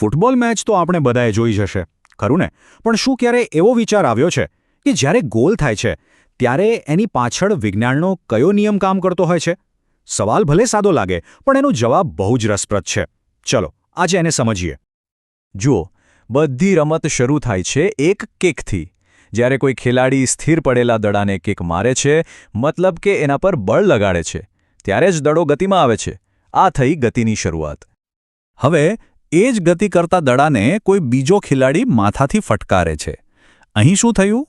Football match તો આપણે બધાએ જોઈ જશે, ખરું ને? પણ શું ક્યારે એવો વિચાર આવ્યો છે કે જ્યારે ગોલ થાય છે, ત્યારે એની પાછળ વિજ્ઞાનનો કયો નિયમ કામ કરતો હોય છે? સવાલ ભલે સાદો લાગે, પણ એનો જવાબ બહુ જ રસપ્રદ છે. ચલો, આજે એને સમજીએ. જુઓ, બધી રમત શરૂ થાય છે એક કિકથી. જ્યારે કોઈ ખેલાડી સ્થિર પડેલા દડાને કિક મારે છે, મતલબ કે એના પર બળ લગાડે છે, ત્યારે જ દડો ગતિમાં આવે છે. આ થઈ ગતિની શરૂઆત. હવે એ જ ગતિ કરતા દડાને કોઈ બીજો ખેલાડી માથાથી ફટકારે છે. અહીં શું થયું?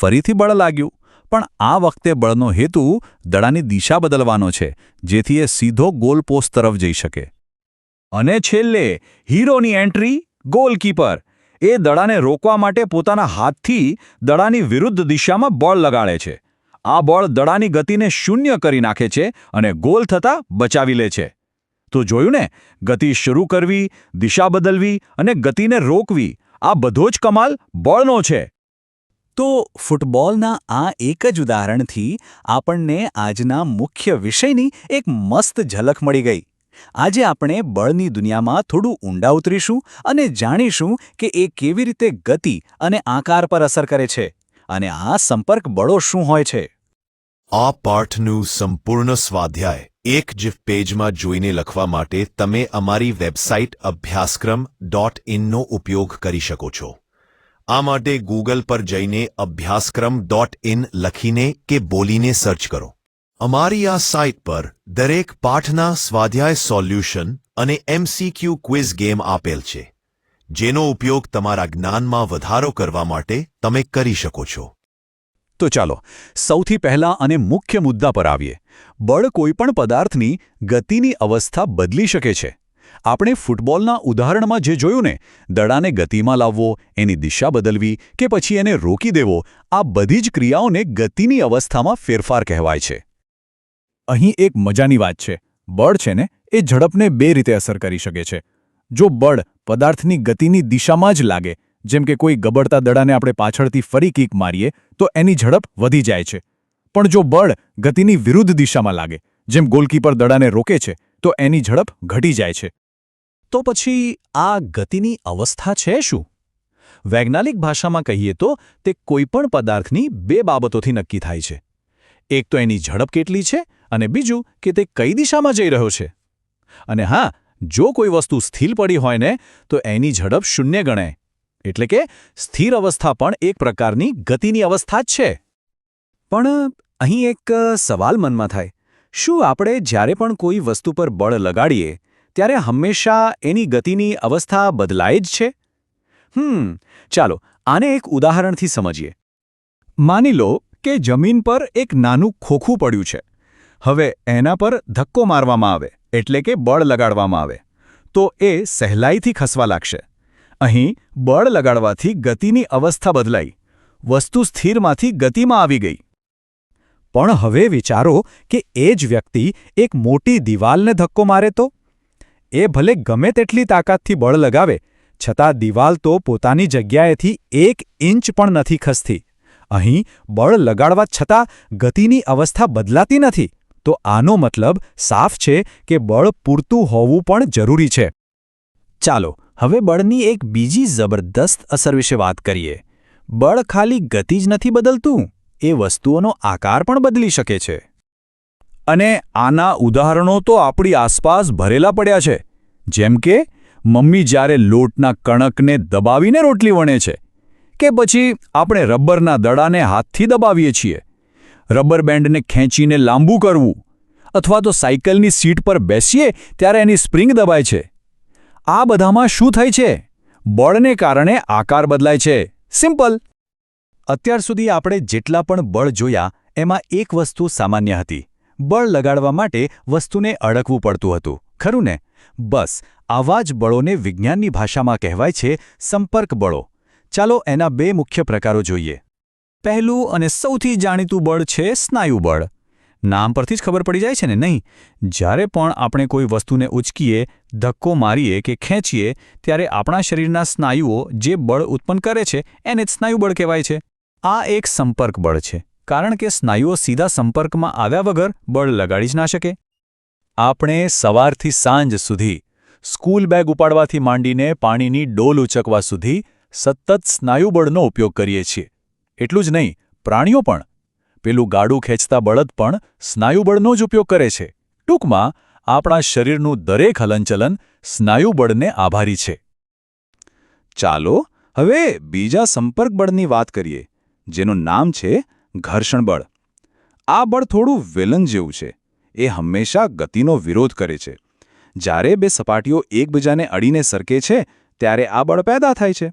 ફરીથી બળ લાગ્યું. પણ આ વખતે બળનો હેતુ દડાની દિશા બદલવાનો છે, જેથી એ સીધો ગોલ પોસ્ટ તરફ જઈ શકે. અને છેલ્લે, હીરોની એન્ટ્રી, ગોલકીપર. એ દડાને રોકવા માટે પોતાના હાથથી દડાની વિરુદ્ધ દિશામાં બળ લગાડે છે. આ બળ દડાની ગતિને શૂન્ય કરી નાખે છે અને ગોલ થતાં બચાવી લે છે. તો જોયું ને, ગતિ શરૂ કરવી, દિશા બદલવી અને ગતિને રોકવી, આ બધો જ કમાલ બળનો છે. તો ફૂટબોલના આ એક જ ઉદાહરણથી આપણને આજના મુખ્ય વિષયની એક મસ્ત ઝલક મળી ગઈ. આજે આપણે બળની દુનિયામાં થોડું ઊંડા ઉતરીશું અને જાણીશું કે એ કેવી રીતે ગતિ અને આકાર પર અસર કરે છે અને આ સંપર્ક બળો શું હોય છે. આ પાઠનું સંપૂર્ણ સ્વાધ્યાય એક જ પેજમાં જોઈને લખવા માટે તમે અમારી વેબસાઇટ અભ્યાસક્રમ ડોટ ઇનનો ઉપયોગ કરી શકો છો. આ માટે ગૂગલ પર જઈને અભ્યાસક્રમ ડોટ ઇન લખીને કે બોલીને સર્ચ કરો. અમારી આ સાઇટ પર દરેક પાઠના સ્વાધ્યાય સોલ્યુશન અને એમસીક્યુ ક્વિઝ ગેમ આપેલ છે. જેનો ઉપયોગ તમારા જ્ઞાનમાં વધારો કરવા માટે તમે કરી શકો છો. તો ચાલો, સૌથી પહેલા અને મુખ્ય મુદ્દા પર આવીએ. બળ કોઈપણ પદાર્થની ગતિની અવસ્થા બદલી શકે છે. આપણે ફૂટબોલના ઉદાહરણમાં જે જોયું ને, દડાને ગતિમાં લાવવો, એની દિશા બદલવી કે પછી એને રોકી દેવો, આ બધી જ ક્રિયાઓને ગતિની અવસ્થામાં ફેરફાર કહેવાય છે. અહીં એક મજાની વાત છે. બળ છે ને, એ ઝડપને બે રીતે અસર કરી શકે છે. જો બળ પદાર્થની ગતિની દિશામાં જ લાગે જેમ કે કોઈ ગબડતા દડાને આપણે પાછળથી ફરી કીક મારીએ, તો એની ઝડપ વધી જાય છે. પણ જો બળ ગતિની વિરુદ્ધ દિશામાં લાગે, જેમ ગોલકીપર દડાને રોકે છે, તો એની ઝડપ ઘટી જાય છે. તો પછી આ ગતિની અવસ્થા છે શું? વૈજ્ઞાનિક ભાષામાં કહીએ તો તે કોઈપણ પદાર્થની બે બાબતોથી નક્કી થાય છે. એક તો એની ઝડપ કેટલી છે અને બીજું કે તે કઈ દિશામાં જઈ રહ્યો છે. અને હા, જો કોઈ વસ્તુ સ્થિર પડી હોય ને, તો એની ઝડપ શૂન્ય ગણાય. એટલે કે સ્થિર અવસ્થા પણ એક પ્રકારની ગતિની અવસ્થા જ છે. પણ અહીં એક સવાલ મનમાં થાય. શું આપણે જ્યારે પણ કોઈ વસ્તુ પર બળ લગાડીએ, ત્યારે હંમેશા એની ગતિની અવસ્થા બદલાય જ છે? હમ, ચાલો, આને એક ઉદાહરણથી સમજીએ. માની લો કે જમીન પર એક નાનું ખોખું પડ્યું છે. હવે એના પર ધક્કો મારવામાં આવે, એટલે કે બળ લગાડવામાં આવે. તો એ સહેલાઈથી ખસવા લાગશે. અહીં બળ લગાડવાથી ગતિની અવસ્થા બદલાઈ. વસ્તુ સ્થિરમાંથી ગતિમાં આવી ગઈ. પણ હવે વિચારો કે એ જ વ્યક્તિ એક મોટી દિવાલને ધક્કો મારે તો? એ ભલે ગમે તેટલી તાકાતથી બળ લગાવે, છતાં દિવાલ તો પોતાની જગ્યાએથી એક ઇંચ પણ નથી ખસતી. અહીં બળ લગાડવા છતાં ગતિની અવસ્થા બદલાતી નથી. તો આનો મતલબ સાફ છે કે બળ પૂરતું હોવું પણ જરૂરી છે. ચાલો હવે બળની એક બીજી જબરદસ્ત અસર વિશે વાત કરીએ. બળ ખાલી ગતિ જ નથી બદલતું, એ વસ્તુઓનો આકાર પણ બદલી શકે છે. અને આના ઉદાહરણો તો આપણી આસપાસ ભરેલા પડ્યા છે, જેમ કે મમ્મી જ્યારે લોટના કણકને દબાવીને રોટલી વણે છે, કે પછી આપણે રબરના દડાને હાથથી દબાવીએ છીએ. રબર બેન્ડને ખેંચીને લાંબુ કરવું, અથવા તો સાયકલની સીટ પર બેસીએ ત્યારે એની સ્પ્રિંગ દબાય છે. આ બધામાં શું થાય છે? બળને કારણે આકાર બદલાય છે. સિમ્પલ. અત્યાર સુધી આપણે જેટલા પણ બળ જોયા, એમાં એક વસ્તુ સામાન્ય હતી. બળ લગાડવા માટે વસ્તુને અડકવું પડતું હતું. ખરું ને? બસ, આવા જ બળોને વિજ્ઞાનની ભાષામાં કહેવાય છે સંપર્ક બળો. ચાલો એના બે મુખ્ય પ્રકારો જોઈએ. પહેલું અને સૌથી જાણીતું બળ છે સ્નાયુ બળ. નામ પરથી જ ખબર પડી જાય છે ને? નહીં. જ્યારે પણ આપણે કોઈ વસ્તુને ઉચકીએ, ધક્કો મારીએ કે ખેંચીએ, ત્યારે આપણા શરીરના સ્નાયુઓ જે બળ ઉત્પન્ન કરે છે, એને જ સ્નાયુબળ કહેવાય છે. આ એક સંપર્ક બળ છે, કારણ કે સ્નાયુઓ સીધા સંપર્કમાં આવ્યા વગર બળ લગાડી જ ના શકે. આપણે સવારથી સાંજ સુધી સ્કૂલ બેગ ઉપાડવાથી માંડીને પાણીની ડોલ ઉચકવા સુધી સતત સ્નાયુબળનો ઉપયોગ કરીએ છીએ. એટલું જ નહીં, પ્રાણીઓ પણ પેલું ગાડું ખેંચતા બળદ પણ સ્નાયુબળનો જ ઉપયોગ કરે છે. ટૂંકમાં, આપણા શરીરનું દરેક હલનચલન સ્નાયુબળને આભારી છે. ચાલો, હવે બીજા સંપર્ક બળની વાત કરીએ, જેનું નામ છે ઘર્ષણ બળ આ બળ થોડું વિલન જેવું છે. એ હંમેશા ગતિનો વિરોધ કરે છે. જ્યારે બે સપાટીઓ એકબીજાને અડીને સરકે છે, ત્યારે આ બળ પેદા થાય છે.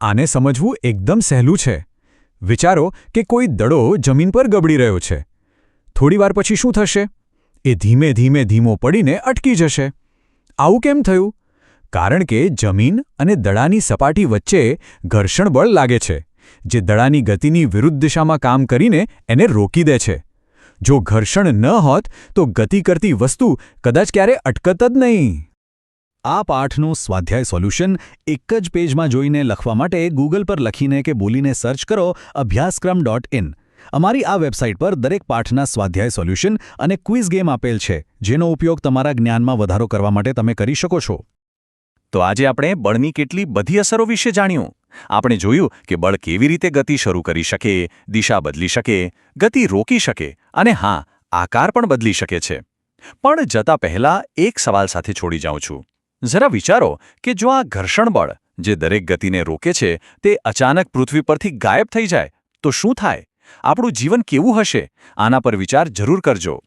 આને સમજવું એકદમ સહેલું છે. વિચારો કે કોઈ દડો જમીન પર ગબડી રહ્યો છે. થોડીવાર પછી શું થશે? એ ધીમે ધીમે ધીમો પડીને અટકી જશે. આવું કેમ થયું? કારણ કે જમીન અને દડાની સપાટી વચ્ચે ઘર્ષણ બળ લાગે છે, જે દડાની ગતિની વિરુદ્ધ દિશામાં કામ કરીને એને રોકી દે છે. જો ઘર્ષણ ન હોત તો ગતિ કરતી વસ્તુ કદાચ ક્યારે અટકત જ નહીં. આ પાઠનું સ્વાધ્યાય સોલ્યુશન એક જ પેજમાં જોઈને લખવા માટે ગૂગલ પર લખીને કે બોલીને સર્ચ કરો અભ્યાસક્રમ ડોટ ઇન. અમારી આ વેબસાઇટ પર દરેક પાઠના સ્વાધ્યાય સોલ્યુશન અને ક્વિઝ ગેમ આપેલ છે, જેનો ઉપયોગ તમારા જ્ઞાનમાં વધારો કરવા માટે તમે કરી શકો છો. તો આજે આપણે બળની કેટલી બધી અસરો વિશે જાણ્યું? આપણે જોયું કે બળ કેવી રીતે ગતિ શરૂ કરી શકે, દિશા બદલી શકે, ગતિ રોકી શકે અને હા, આકાર પણ બદલી શકે છે. પણ જતા પહેલા એક સવાલ સાથે છોડી જાઉં છું. જરા વિચારો કે જો આ ઘર્ષણ બળ જે દરેક ગતિને રોકે છે તે અચાનક પૃથ્વી પરથી ગાયબ થઈ જાય, તો શું થાય? આપણું જીવન કેવું હશે? આના પર વિચાર જરૂર કરજો.